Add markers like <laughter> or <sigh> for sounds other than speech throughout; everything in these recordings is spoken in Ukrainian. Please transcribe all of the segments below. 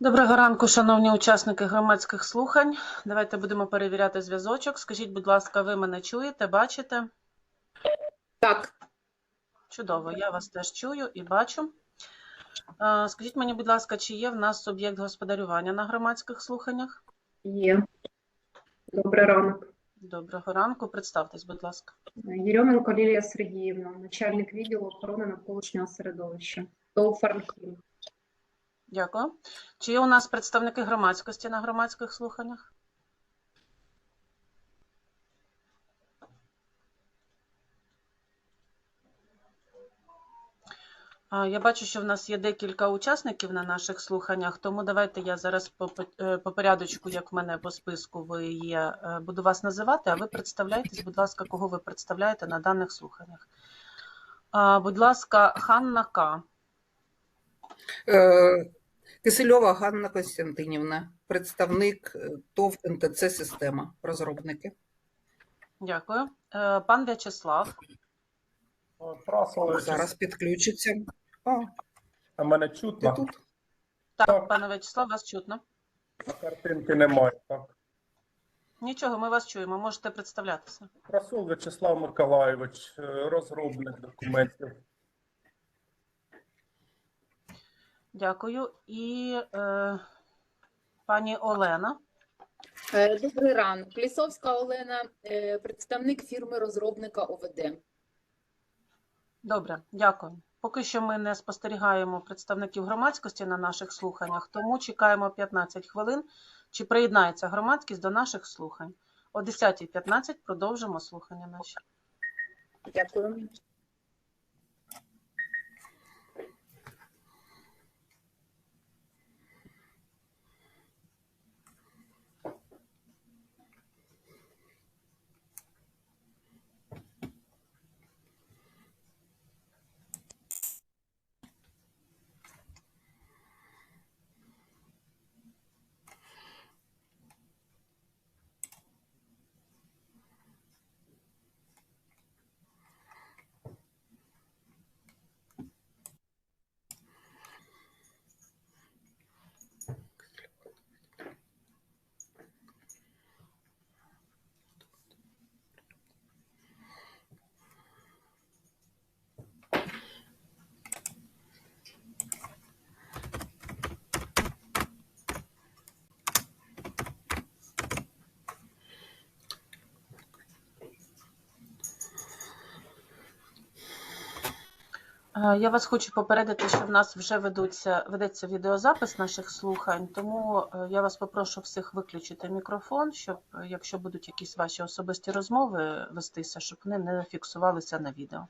Доброго ранку, шановні учасники громадських слухань. Давайте будемо перевіряти зв'язочок. Скажіть, будь ласка, ви мене чуєте, бачите? Так, Чудово, я вас теж чую і бачу. Скажіть мені, будь ласка, чи є в нас суб'єкт господарювання на громадських слуханнях? є. Добрий ранок. Доброго ранку, представтесь, будь ласка. Єрьоменко Лілія Сергіївна, начальник відділу охорони навколишнього середовища. ТОВ «Фармхім». Дякую. Чи є у нас представники громадськості на громадських слуханнях? Я бачу, що в нас є декілька учасників на наших слуханнях, тому давайте я зараз по, по- е, порядочку, як в мене по списку ви є, е, буду вас називати, а ви представляєтесь, будь ласка, кого ви представляєте на даних слуханнях. Будь ласка, Ханна К. Е, Кисельова Ганна Костянтинівна, представник е, ТОВ НТЦ Система, розробники. Дякую. Е, Пан В'ячеслав. Зараз підключиться. А, а мене ти чутно? тут? Так, Так. пане В'ячеслав, вас чутно. А Картинки немає. Так. Нічого, ми вас чуємо, можете представлятися. Красул В'ячеслав Миколайович, е, розробник документів. Дякую. І е, пані Олена. Е, Добрий ранок. Лісовська Олена, е, представник фірми розробника ОВД. Добре, дякую. Поки що ми не спостерігаємо представників громадськості на наших слуханнях, тому чекаємо 15 хвилин, чи приєднається громадськість до наших слухань. О 10.15 продовжимо слухання наші. Дякую. Я вас хочу попередити, що в нас вже ведуться, ведеться відеозапис наших слухань, тому е, я вас попрошу всіх виключити мікрофон, щоб, е, якщо будуть якісь ваші особисті розмови вестися, щоб вони не фіксувалися на відео.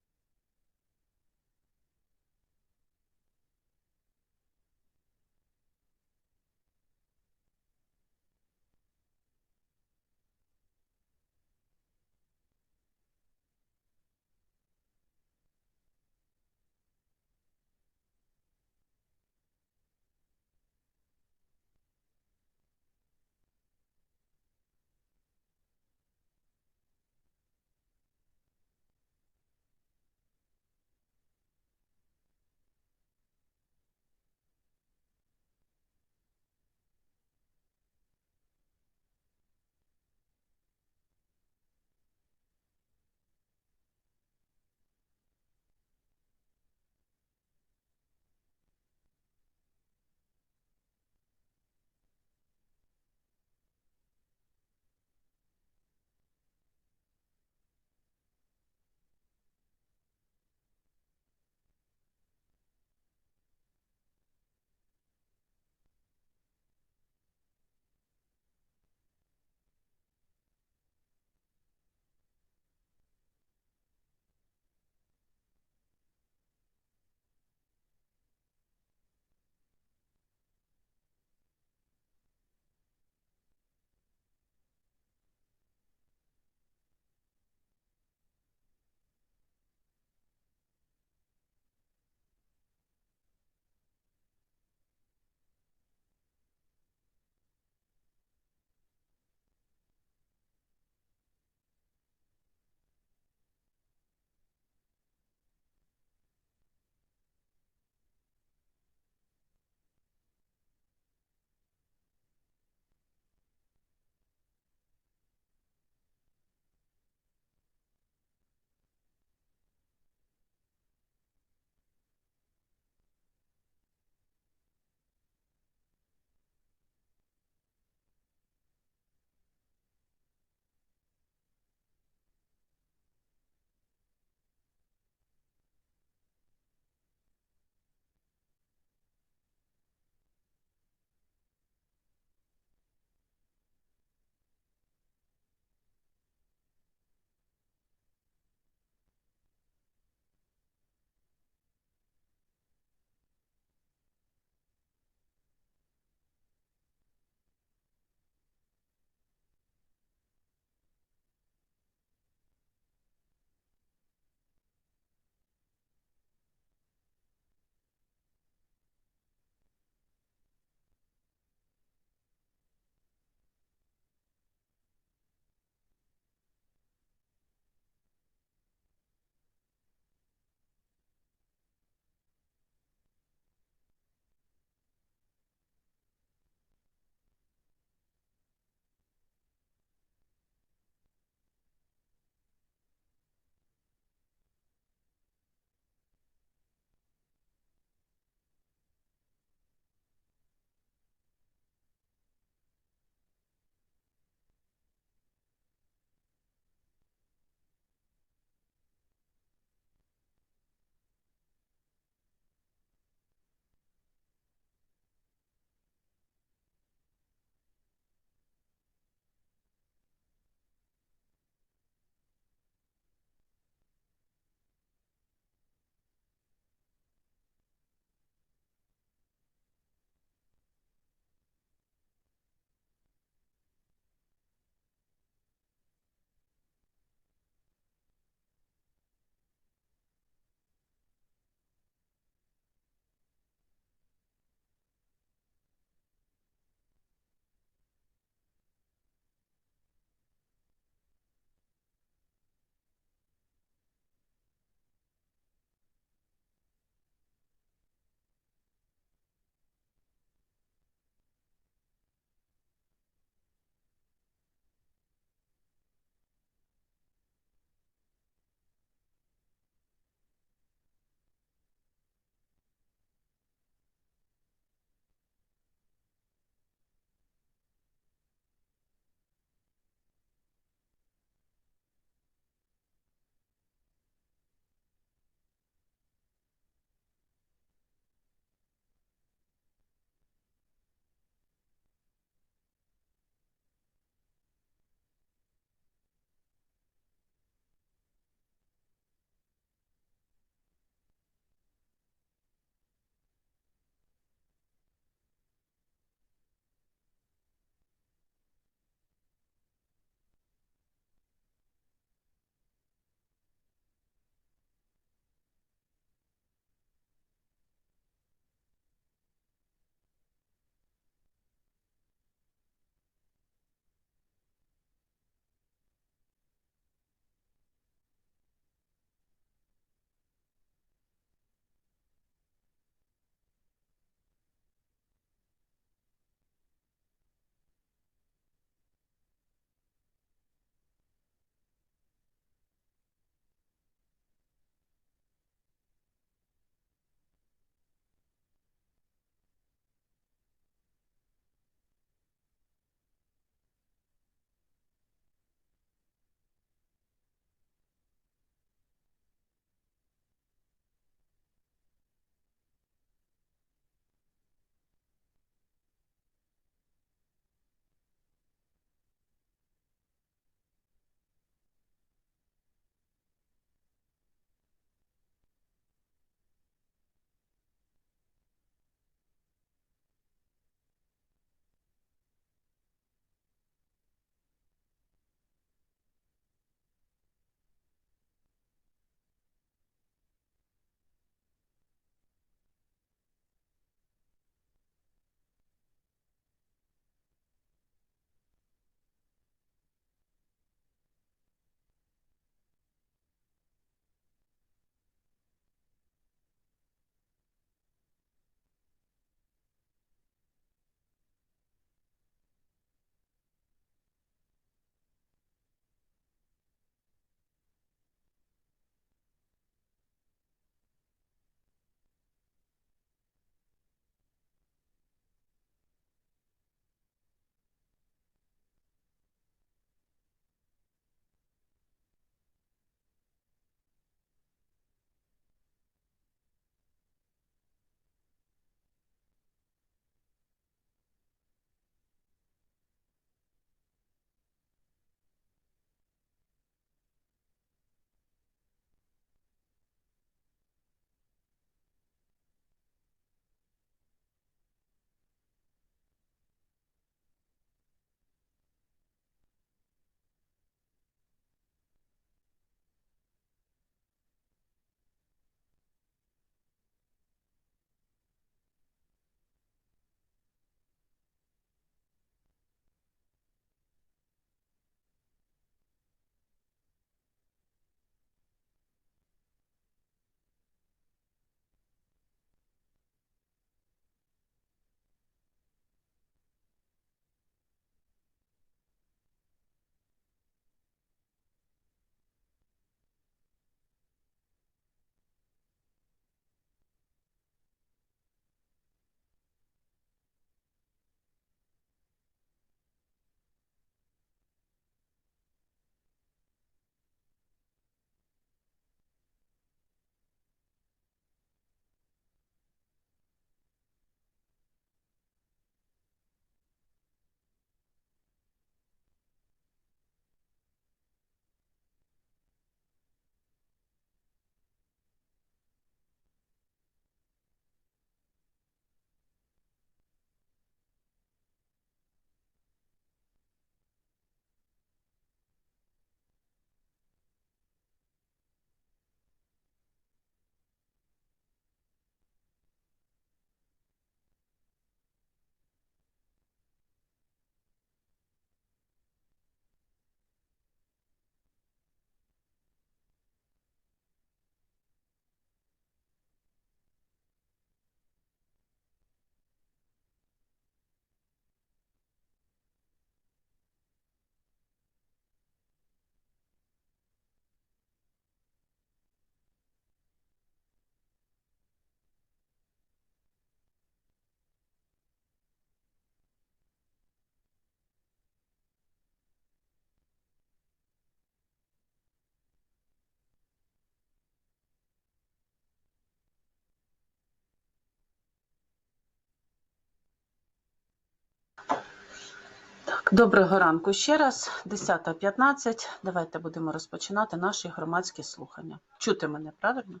Доброго ранку ще раз, 10.15. Давайте будемо розпочинати наші громадські слухання. Чути мене, правильно?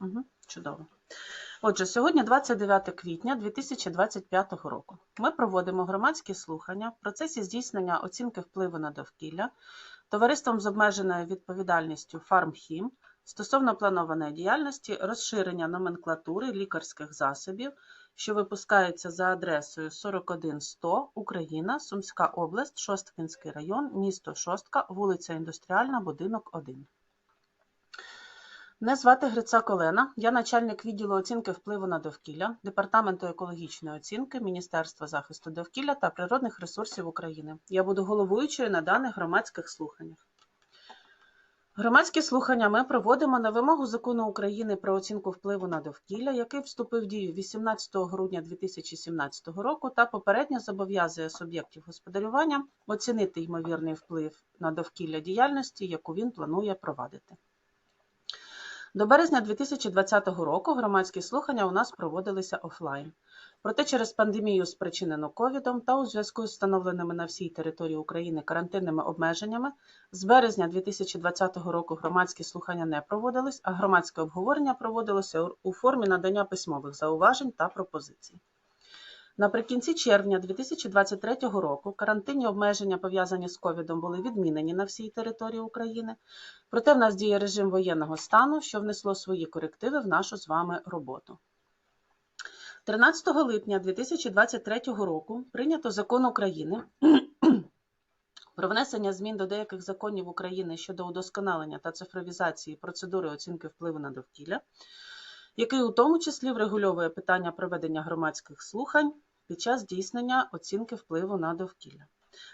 Угу, чудово. Отже, сьогодні 29 квітня 2025 року. Ми проводимо громадські слухання в процесі здійснення оцінки впливу на довкілля товариством з обмеженою відповідальністю «Фармхім» стосовно планованої діяльності розширення номенклатури лікарських засобів, що випускаються за адресою 41100 Україна, Сумська область, Шосткинський район, місто Шостка, вулиця Індустріальна, будинок 1. Мене звати Грицак Олена, я начальник відділу оцінки впливу на довкілля Департаменту екологічної оцінки Міністерства захисту довкілля та природних ресурсів України. Я буду головуючою на даних громадських слуханнях. Громадські слухання ми проводимо на вимогу Закону України про оцінку впливу на довкілля, який вступив в дію 18 грудня 2017 року та попередньо зобов'язує суб'єктів господарювання оцінити ймовірний вплив на довкілля діяльності, яку він планує провадити. До березня 2020 року громадські слухання у нас проводилися офлайн. Проте через пандемію, спричинену ковідом та у зв'язку з встановленими на всій території України карантинними обмеженнями, з березня 2020 року громадські слухання не проводились, а громадське обговорення проводилося у- формі надання письмових зауважень та пропозицій. Наприкінці червня 2023 року карантинні обмеження, пов'язані з ковідом, були відмінені на всій території України. Проте в нас діє режим воєнного стану, що внесло свої корективи в нашу з вами роботу. 13 липня 2023 року прийнято закон України <clears throat> про внесення змін до деяких законів України щодо удосконалення та цифровізації процедури оцінки впливу на довкілля, який у тому числі врегульовує питання проведення громадських слухань під час здійснення оцінки впливу на довкілля.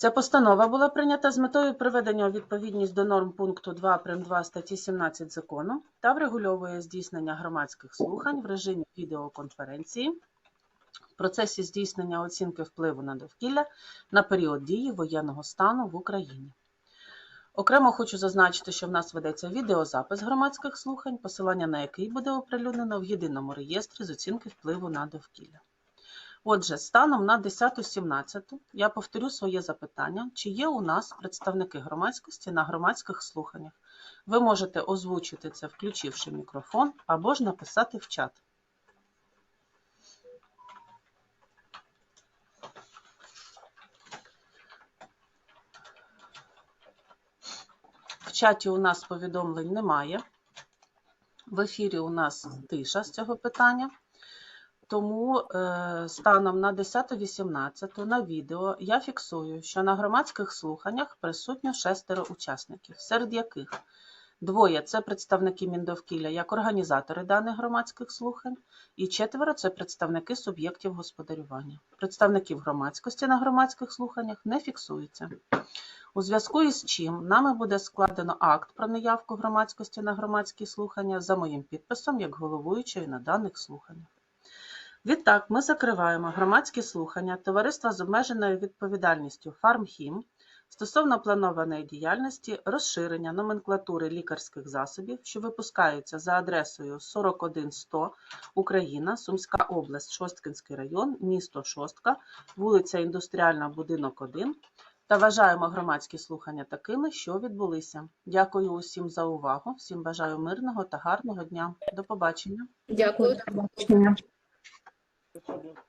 Ця постанова була прийнята з метою приведення у відповідність до норм пункту 2 прим. 2 статті 17 закону та врегульовує здійснення громадських слухань в режимі відеоконференції в процесі здійснення оцінки впливу на довкілля на період дії воєнного стану в Україні. Окремо хочу зазначити, що в нас ведеться відеозапис громадських слухань, посилання на який буде оприлюднено в єдиному реєстрі з оцінки впливу на довкілля. Отже, станом на 10.17 я повторю своє запитання, чи є у нас представники громадськості на громадських слуханнях. Ви можете озвучити це, включивши мікрофон, або ж написати в чат. В чаті у нас повідомлень немає. В ефірі у нас тиша з цього питання. Тому е, станом на 10.18 на відео я фіксую, що на громадських слуханнях присутньо шестеро учасників, серед яких двоє це представники Міндовкілля як організатори даних громадських слухань, і четверо це представники суб'єктів господарювання. Представників громадськості на громадських слуханнях не фіксується. У зв'язку із чим нами буде складено акт про неявку громадськості на громадські слухання за моїм підписом як головуючої на даних слуханнях. Відтак, ми закриваємо громадські слухання Товариства з обмеженою відповідальністю «Фармхім» стосовно планованої діяльності розширення номенклатури лікарських засобів, що випускаються за адресою 41100 Україна, Сумська область, Шосткинський район, місто Шостка, вулиця Індустріальна, будинок 1, та вважаємо громадські слухання такими, що відбулися. Дякую усім за увагу. Всім бажаю мирного та гарного дня. До побачення. Дякую. До побачення. Це буде